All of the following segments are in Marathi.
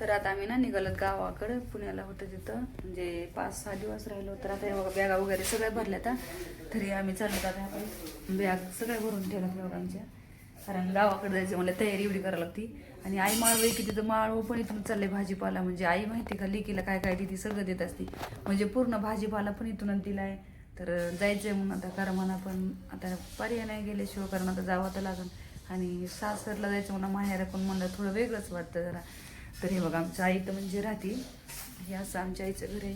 तर आता आम्ही ना निघालत गावाकडं पुण्याला होतं तिथं. म्हणजे पाच सहा दिवस राहिलो तर आता बघा बॅगा वगैरे सगळ्या भरल्या आता तरी आम्ही चाललो आता आपण. बॅग सगळ्या भरून ठेवल्यात बघा आमच्या. कारण गावाकडे जायचं मला तयारी एवढी करावी लागती. आणि आई माळव की तिथं माळव पण इथून चालले भाजीपाला. म्हणजे आई माहिती का लिकीला काय काय ती सगळं देत असते. म्हणजे पूर्ण भाजीपाला पण इथूनच आहे. तर जायचंय म्हणून आता करमाना पण आता पर्याय नाही गेल्याशिवाय कारण आता जावं तर लागन. आणि सासरला जायचं म्हणा माहेर पण म्हणलं थोडं वेगळंच वाटतं जरा. तर हे बघा आमच्या आई तर म्हणजे राहते हे असं आमच्या आईचं घर आहे.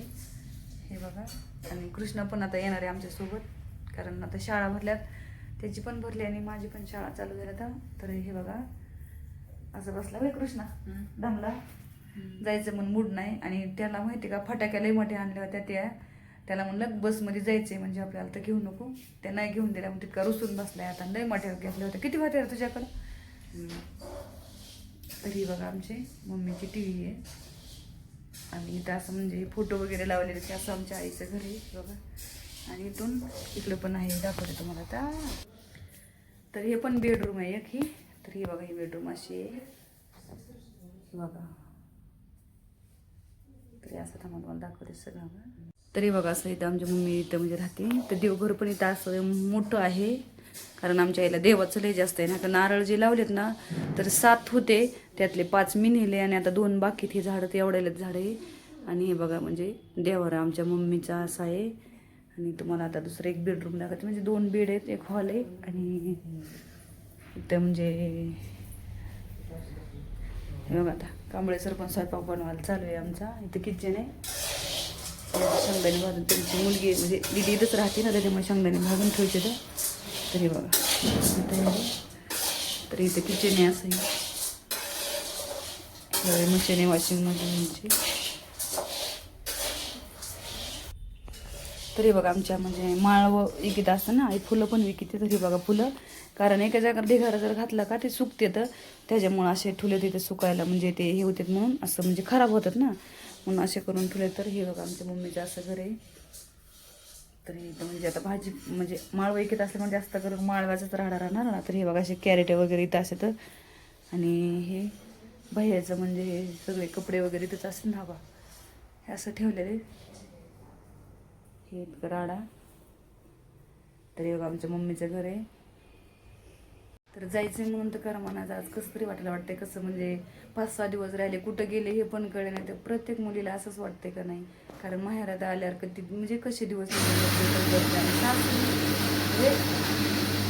हे बघा. आणि कृष्णा पण आता येणार आहे आमच्यासोबत. कारण आता शाळा भरल्यात. त्याची पण भरली आणि माझी पण शाळा चालू झाल्या आता. तर हे बघा. असं बसला बाई कृष्णा. दमला. जायचं म्हणून मूड नाही. आणि त्याला माहिती का फटाक्या लई मोठ्या आणल्या होत्या त्या. त्याला म्हणलं बसमध्ये जायचंय म्हणजे आपल्याला तर घेऊ नको. त्या नाही घेऊन दिल्या. मग तितका रुसून बसलाय. आता लई मोठ्या घेतल्या होत्या. किती होत्या रे तुझ्याकडं. तर ही बघा आमची मम्मीची टी व्ही आहे. आणि इथं असं म्हणजे फोटो वगैरे लावलेले ते असं आमच्या आईचं घर आहे बघा. आणि इथून इकडं पण आहे दाखवते तुम्हाला आता. तर हे पण बेडरूम आहे एक ही. तर ही बघा ही बेडरूम अशी आहे. बघा. तरी असं थांबा तुम्हाला दाखवते सगळं. तरी बघा असं इथं आमची मम्मी इथं म्हणजे राहते. तर देवघर पण इथं असं मोठं आहे. कारण आमच्या आईला देवाचं लय जास्त आहे ना. आता नारळ जे लावलेत ना तर सात होते त्यातले पाच मी नेले आणि आता दोन बाकीत हे झाडं ते एवढ्यालेच झाडं आहे. आणि हे बघा म्हणजे देवर आमच्या मम्मीचा असा आहे. आणि तुम्हाला आता दुसरं एक बेडरूम दाखवते. म्हणजे दोन बेड आहेत एक हॉल आहे आणि इथं म्हणजे हे बघा आता कांबळे सरपंच पण स्वयंपाक बनवायला चालू आहे आमचा. इथं किचन आहे. शेंगदाणे भाजून त्यांची मुलगी म्हणजे दिदी इथंच राहते ना त्याच्यामुळे शेंगदाणे भाजून ठेवते तर तरी बघा. इथं तर इथं किचन आहे असं. मशीन आहे वॉशिंग मशीनची तरी बघा आमच्या म्हणजे माळव विकत असतं ना हे फुलं पण विकते तरी बघा फुलं. कारण एका जागा ढिगारा जर घातला का ते सुकते तर त्याच्यामुळं असे ठुले तिथे सुकायला म्हणजे ते हे होतात म्हणून असं म्हणजे खराब होतात ना. म्हणून असे करून ठुले तर हे बघा आमच्या मम्मीचं असं घर आहे. तरी इथं म्हणजे आता भाजी म्हणजे माळव विकत असल्यामुळे जास्त करून माळव्याचाच राहणार राहणार ना. तर हे बघा असे कॅरेट वगैरे इथं असे तर. आणि हे भैयाचं म्हणजे हे सगळे कपडे वगैरे इथंच असतात ना बा. हे असं ठेवलेले हे इतकं राडा. तरी बघा आमच्या मम्मीचं घर आहे. तर जायचं म्हणून तर करा म्हणा. आज कसं तरी वाटायला वाटतंय कसं म्हणजे पाच सहा दिवस राहिले कुठं गेले हे पण कळे नाही. तर प्रत्येक मुलीला असंच वाटतंय का नाही? कारण माहेरात आल्यावर कधी म्हणजे कसे दिवस म्हणजे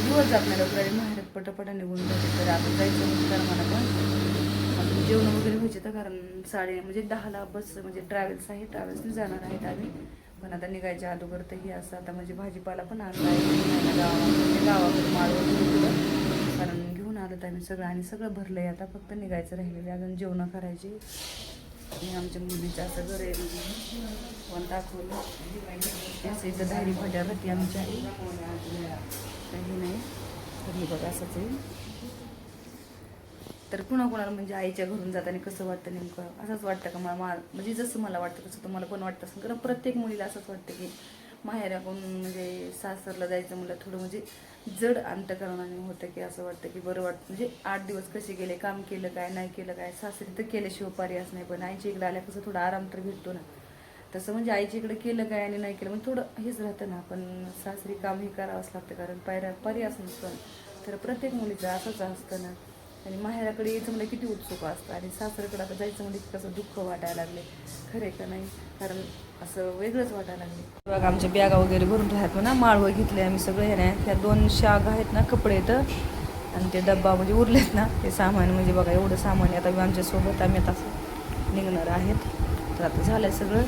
दिवस जात नाही. लवकर माहेरात पटापटा निघून जाते तर आपण जायचं म्हणून करा म्हणा पण. जेवण वगैरे व्हायचे तर कारण साडे म्हणजे दहाला बस म्हणजे ट्रॅव्हल्स आहे ट्रॅव्हल्सने जाणार आहेत आम्ही. पण आता निघायच्या अगोदर तर हे असं आता म्हणजे भाजीपाला पण आणला आहे गावामध्ये गावाकडे माळ वगैरे दिलं. आम्ही सगळं आणि सगळं भरलं आहे. आता फक्त निघायचं राहिलेलं अजून जेवणं करायची. आणि आमच्या मुलीचं असं घर आहे. पण दाखवलं? असं इथं धारी फाट्यावरती आमच्या. आई काही नाही. तर हे बघा असंच आहे. तर कुणाकुणाला म्हणजे आईच्या घरून जाताना कसं वाटतं नेमकं? असंच वाटतं का मला? मा- म्हणजे जसं मला वाटतं तसं तुम्हाला पण वाटतं असं कारण प्रत्येक मुलीला असंच वाटतं की माहेराकडून म्हणजे सासरला जायचं म्हटलं थोडं म्हणजे जड अंतकरणाने होतं की असं वाटतं की बरं वाटतं. म्हणजे आठ दिवस कसे गेले काम केलं काय नाही केलं काय सासरी तर केल्याशिवाय पर्यास नाही पण आईच्या इकडे आल्या कसं थोडा आराम तर भेटतो ना. तसं म्हणजे आईच्या इकडे केलं काय आणि नाही केलं म्हणजे थोडं हेच राहतं ना पण सासरी काम हे करावंच लागतं कारण पायऱ्या पर्यास नसतो. तर प्रत्येक मुलीचं असंच असतं ना. आणि माहेराकडे यायचं म्हणजे किती उत्सुक असतं. आणि सासऱ्याकडे आता जायचं म्हणजे कसं दुःख वाटायला लागले. खरे का नाही? कारण असं वेगळंच वाटायला लागले. बघा आमच्या बॅगा वगैरे भरून राहतो ना माळवं घेतले आम्ही सगळे ह्या नाही ह्या दोन शाग आहेत ना कपडे तर. आणि ते डब्बा म्हणजे उरलेत ना ते सामान म्हणजे बघा एवढं सामान आता आमच्यासोबत आम्ही आता असं निघणार आहेत. तर आता झालं सगळं.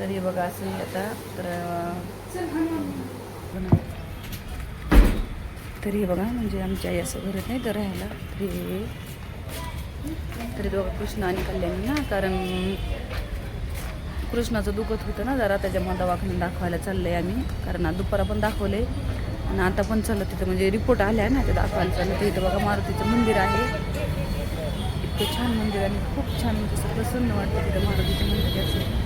तरी बघा असं आता तर तरी हे बघा म्हणजे आमच्या आई असं घरात नाही तर राहायला तरी तरी बघा कृष्ण आणि कल्याणी ना कारण कृष्णाचं दुखत होतं ना जरा त्याच्यामुळे दवाखान्यात दाखवायला चाललं आहे आम्ही. कारण दुपारा पण दाखवले आणि आता पण चाललं तिथं म्हणजे रिपोर्ट आल्या ना ते दाखवायला चाललं. तर इथं बघा मारुतीचं मंदिर आहे. इतकं छान मंदिर आणि खूप छान म्हणजे प्रसन्न वाटतं तिथं मारुतीचं मंदिर. असं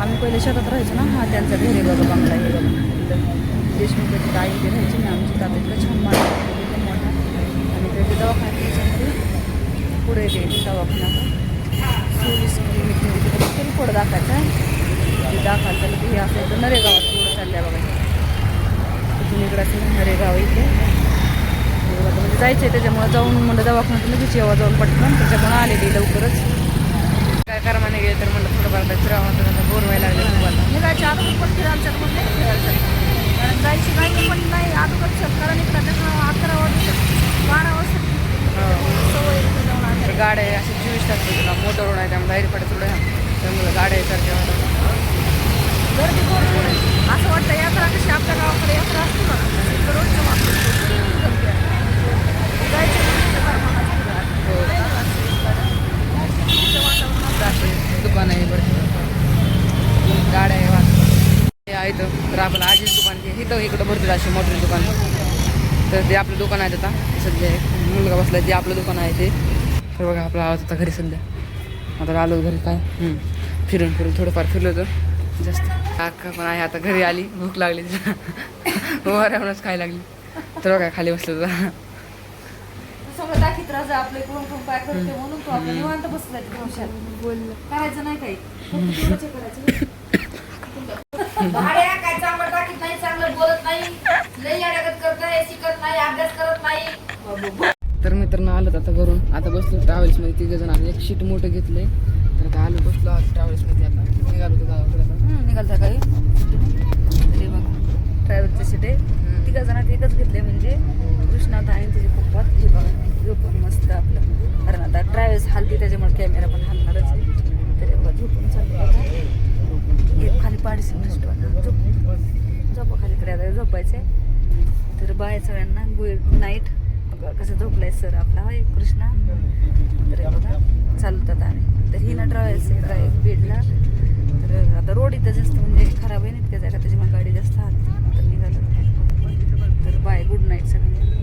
आम्ही पहिले शेतात राहायचो ना हा त्यांचा घरी बघा बंगला हे बघा. देशमुखची आई ते राहायची ना आमची ताब्यातला छान माणूस आणि त्याचे दवाखान्यात पुढे ते दवाखाना चोवीस तरी पुढं दाखायचं आहे. दाखायचं हे असायचं नरेगावात पुढं चालल्या बघा. तिथून इकडं असेल नरेगाव इथे. म्हणजे जायचं आहे त्याच्यामुळं जाऊन म्हणलं दवाखान्यात लगेच येवा जाऊन पटकन. त्याच्यामुळं आलेली लवकरच. करमाने गेले तर म्हणलं थोडंफार काय फिरावं तर आता बोर व्हायला लागले आता. निघायच्या अगोदर पण फिरायचं पण नाही फिरायचं कारण जायची पण नाही अगोदर चल कारण इकडं त्याचं अकरा वाजता बारा वाजता. तर गाड्या असे चोवीस तास तुला मोटरवर आहे त्यामुळे बाहेर पडत थोडं त्यामुळे गाड्या सारख्या गर्दी भरपूर आहे असं वाटतं यात्रा कशी आपल्या गावाकडे यात्रा असते ना तशी रोजचं वाटतं. गर्दी आहे. जायचं म्हणजे तर करमानाचं फिरायचं. तिथं वातावरणात असे दुकान आहे भरपूर गाड्या आहे वाहतूक. हे आहे इथं तर आपलं आजीच दुकान. इथं इकडं भरपूर असे मोठे दुकान. तर ते आपलं दुकान आहे आता सध्या एक मुलगा बसला ते आपलं दुकान आहे ते. तर बघा आपला आवाज होता घरी सध्या. आता आलो घरी काय. फिरून फिरून थोडंफार फिरलो होतं. जास्त. अक्का पण आहे आता घरी आली. भूक लागली वरावरच खायला लागली. तर बघा खाली बसलो होतं. सगळं दाखीत राजा आपलं कोण कोण काय करते म्हणून तो निवांत करायचं नाही काही. करायचं. बोलत नाही लई अडगत करताय शिकत नाही अभ्यास करत नाही. तर मित्रांनो आलो आता घरून. आता बसलो ट्रॅव्हल्समध्ये. तिघ जण आले. एक शीट मोठं घेतलंय. तर आता आलो. बसलो आज ट्रॅव्हल्समध्ये आता. निघालो होतो गावाकडे आता. निघाल काही ते बघा ट्रॅव्हल्सचं सीट आहे. तिघा जणात एकच घेतले म्हणजे कृष्णात आणि तिचे पप्पा. हे बघा मस्त आपलं. कारण आता ट्रॅव्हल्स हलती त्याच्यामुळे कॅमेरा पण हलणारच आहे. तर बघा झोपून एक खाली पाडीशी आता झोपा खाली करायला झोपायचं आहे तर बाय सगळ्यांना गुड नाईट. कसं झोपलाय सर आपला. होय कृष्णा? तर बघा चालवतात आम्ही. तर ही ना ट्रॅव्हल्स आहे बीडला तर आता रोड इथं जास्त म्हणजे खराब आहे ना इतक्या जागा मग गाडी जास्त हात तर निघालं तर बाय गुड नाईट सगळ्यांना.